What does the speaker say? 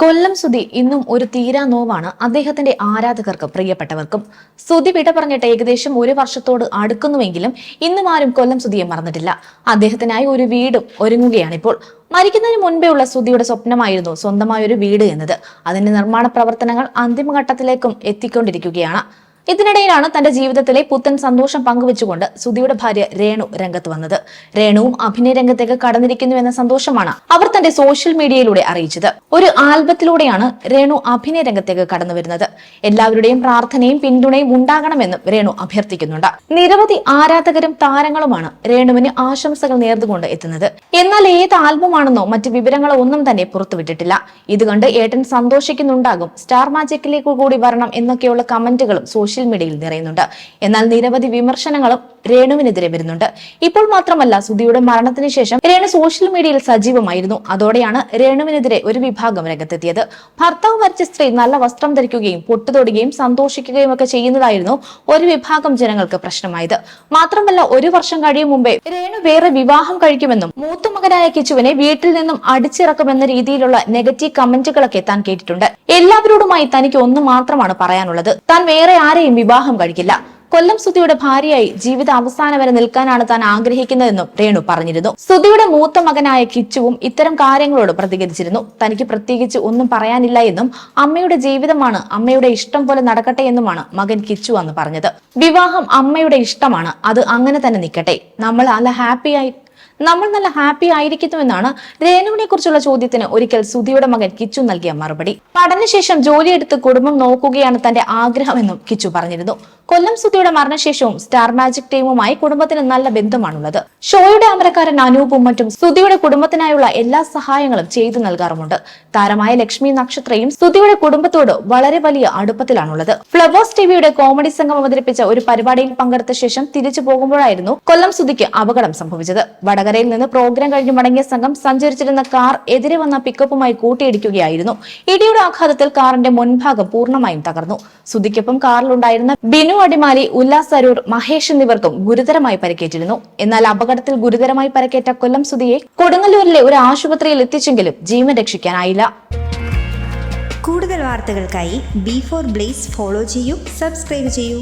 കൊല്ലം സുധി ഇന്നും ഒരു തീരാ നോവാണ് അദ്ദേഹത്തിന്റെ ആരാധകർക്കും പ്രിയപ്പെട്ടവർക്കും. സുധി വിട പറഞ്ഞിട്ട് ഏകദേശം ഒരു വർഷത്തോട് അടുക്കുന്നുവെങ്കിലും ഇന്നും ആരും കൊല്ലം സുധിയെ മറന്നിട്ടില്ല. അദ്ദേഹത്തിനായി ഒരു വീടും ഒരുങ്ങുകയാണിപ്പോൾ. മരിക്കുന്നതിന് മുൻപേ ഉള്ള സുധിയുടെ സ്വപ്നമായിരുന്നു സ്വന്തമായ ഒരു വീട് എന്നത്. അതിന്റെ നിർമ്മാണ പ്രവർത്തനങ്ങൾ അന്തിമഘട്ടത്തിലേക്കും എത്തിക്കൊണ്ടിരിക്കുകയാണ്. ഇതിനിടയിലാണ് തന്റെ ജീവിതത്തിലെ പുത്തൻ സന്തോഷം പങ്കുവെച്ചുകൊണ്ട് സുധിയുടെ ഭാര്യ രേണു രംഗത്ത് വന്നത്. രേണുവും അഭിനയ രംഗത്തേക്ക് കടന്നിരിക്കുന്നു എന്ന സന്തോഷമാണ് അവർ തന്റെ സോഷ്യൽ മീഡിയയിലൂടെ അറിയിച്ചത്. ഒരു ആൽബത്തിലൂടെയാണ് രേണു അഭിനയ രംഗത്തേക്ക് കടന്നു വരുന്നത്. എല്ലാവരുടെയും പ്രാർത്ഥനയും പിന്തുണയും ഉണ്ടാകണമെന്നും രേണു അഭ്യർത്ഥിക്കുന്നുണ്ട്. നിരവധി ആരാധകരും താരങ്ങളുമാണ് രേണുവിന് ആശംസകൾ നേർന്നുകൊണ്ട് എത്തുന്നത്. എന്നാൽ ഏത് ആൽബമാണെന്നോ മറ്റ് വിവരങ്ങളോ ഒന്നും തന്നെ പുറത്തുവിട്ടിട്ടില്ല. ഇത് കണ്ട് ഏട്ടൻ സന്തോഷിക്കുന്നുണ്ടാകും. സ്റ്റാർ മാജിക്കിലേക്ക് കൂടി വരണം എന്നൊക്കെയുള്ള കമന്റുകളും സോഷ്യൽ മീഡിയയിൽ നിറയുന്നുണ്ട്. എന്നാൽ നിരവധി വിമർശനങ്ങളും രേണുവിനെതിരെ വരുന്നുണ്ട്. ഇപ്പോൾ മാത്രമല്ല സുധിയുടെ മരണത്തിന് ശേഷം രേണു സോഷ്യൽ മീഡിയയിൽ സജീവമായിരുന്നു. അതോടെയാണ് രേണുവിനെതിരെ ഒരു വിഭാഗം രംഗത്തെത്തിയത്. ഭർത്താവ് മരിച്ച സ്ത്രീ നല്ല വസ്ത്രം ധരിക്കുകയും പൊട്ടുതൊടുകയും സന്തോഷിക്കുകയും ഒക്കെ ചെയ്യുന്നതായിരുന്നു ഒരു വിഭാഗം ജനങ്ങൾക്ക് പ്രശ്നമായത്. മാത്രമല്ല ഒരു വർഷം കഴിയും മുമ്പേ രേണു വേറെ വിവാഹം കഴിക്കുമെന്നും മൂത്തുമകനായ കിച്ചുവിനെ വീട്ടിൽ നിന്നും അടിച്ചിറക്കുമെന്ന രീതിയിലുള്ള നെഗറ്റീവ് കമന്റുകളൊക്കെ താൻ കേട്ടിട്ടുണ്ട്. എല്ലാവരോടുമായി തനിക്ക് ഒന്ന് മാത്രമാണ് പറയാനുള്ളത്. താൻ വേറെ ആരെയും വിവാഹം കഴിക്കില്ല. കൊല്ലം സുധിയുടെ ഭാര്യയായി ജീവിത അവസാനം വരെ നിൽക്കാനാണ് താൻ ആഗ്രഹിക്കുന്നതെന്നും രേണു പറഞ്ഞിരുന്നു. സുധിയുടെ മൂത്ത മകനായ കിച്ചുവും ഇത്തരം കാര്യങ്ങളോട് പ്രതികരിച്ചിരുന്നു. തനിക്ക് പ്രത്യേകിച്ച് ഒന്നും പറയാനില്ല എന്നും അമ്മയുടെ ജീവിതമാണ് അമ്മയുടെ ഇഷ്ടം പോലെ നടക്കട്ടെ എന്നുമാണ് മകൻ കിച്ചു അന്ന് പറഞ്ഞത്. വിവാഹം അമ്മയുടെ ഇഷ്ടമാണ്. അത് അങ്ങനെ തന്നെ നിൽക്കട്ടെ. നമ്മൾ നല്ല ഹാപ്പിയായി നമ്മൾ നല്ല ഹാപ്പി ആയിരിക്കുന്നുവെന്നാണ് രേണുവിനെ കുറിച്ചുള്ള ചോദ്യത്തിന് ഒരിക്കൽ സുധിയുടെ മകൻ കിച്ചു നൽകിയ മറുപടി. പഠനശേഷം ജോലിയെടുത്ത് കുടുംബം നോക്കുകയാണ് തന്റെ ആഗ്രഹമെന്നും കിച്ചു പറഞ്ഞിരുന്നു. കൊല്ലം സുധിയുടെ മരണശേഷവും സ്റ്റാർ മാജിക് ടീമുമായി കുടുംബത്തിന് നല്ല ബന്ധമാണുള്ളത്. ഷോയുടെ അമരക്കാരൻ അനൂപും മറ്റും സുധിയുടെ കുടുംബത്തിനായുള്ള എല്ലാ സഹായങ്ങളും ചെയ്തു നൽകാറുമുണ്ട്. താരമായ ലക്ഷ്മി നക്ഷത്രയും സുധിയുടെ കുടുംബത്തോട് വളരെ വലിയ അടുപ്പത്തിലാണുള്ളത്. ഫ്ലവേഴ്സ് ടിവിയുടെ കോമഡി സംഘം അവതരിപ്പിച്ച ഒരു പരിപാടിയിൽ പങ്കെടുത്ത ശേഷം തിരിച്ചു പോകുമ്പോഴായിരുന്നു കൊല്ലം സുധിക്ക് അപകടം സംഭവിച്ചത്. വടകരയിൽ നിന്ന് പ്രോഗ്രാം കഴിഞ്ഞു മടങ്ങിയ സംഘം സഞ്ചരിച്ചിരുന്ന കാർ എതിരെ വന്ന പിക്കപ്പുമായി കൂട്ടിയിടിക്കുകയായിരുന്നു. ഇടിയുടെ ആഘാതത്തിൽ കാറിന്റെ മുൻഭാഗം പൂർണമായും തകർന്നു. സുധിക്കൊപ്പം കാറിലുണ്ടായിരുന്ന ബിനു അടിമാലി ഉല്ലാസ് അരൂർ മഹേഷ് എന്നിവർക്കും ഗുരുതരമായി പരിക്കേറ്റിരുന്നു. എന്നാൽ അപകടത്തിൽ ഗുരുതരമായി പരിക്കേറ്റ കൊല്ലം സുധിയെ കൊടുങ്ങല്ലൂരിലെ ഒരു ആശുപത്രിയിൽ എത്തിച്ചെങ്കിലും ജീവൻ രക്ഷിക്കാനായില്ല. കൂടുതൽ വാർത്തകൾക്കായി ബി ഫോർ ബ്ലേസ് ഫോളോ ചെയ്യൂ സബ്സ്ക്രൈബ് ചെയ്യൂ.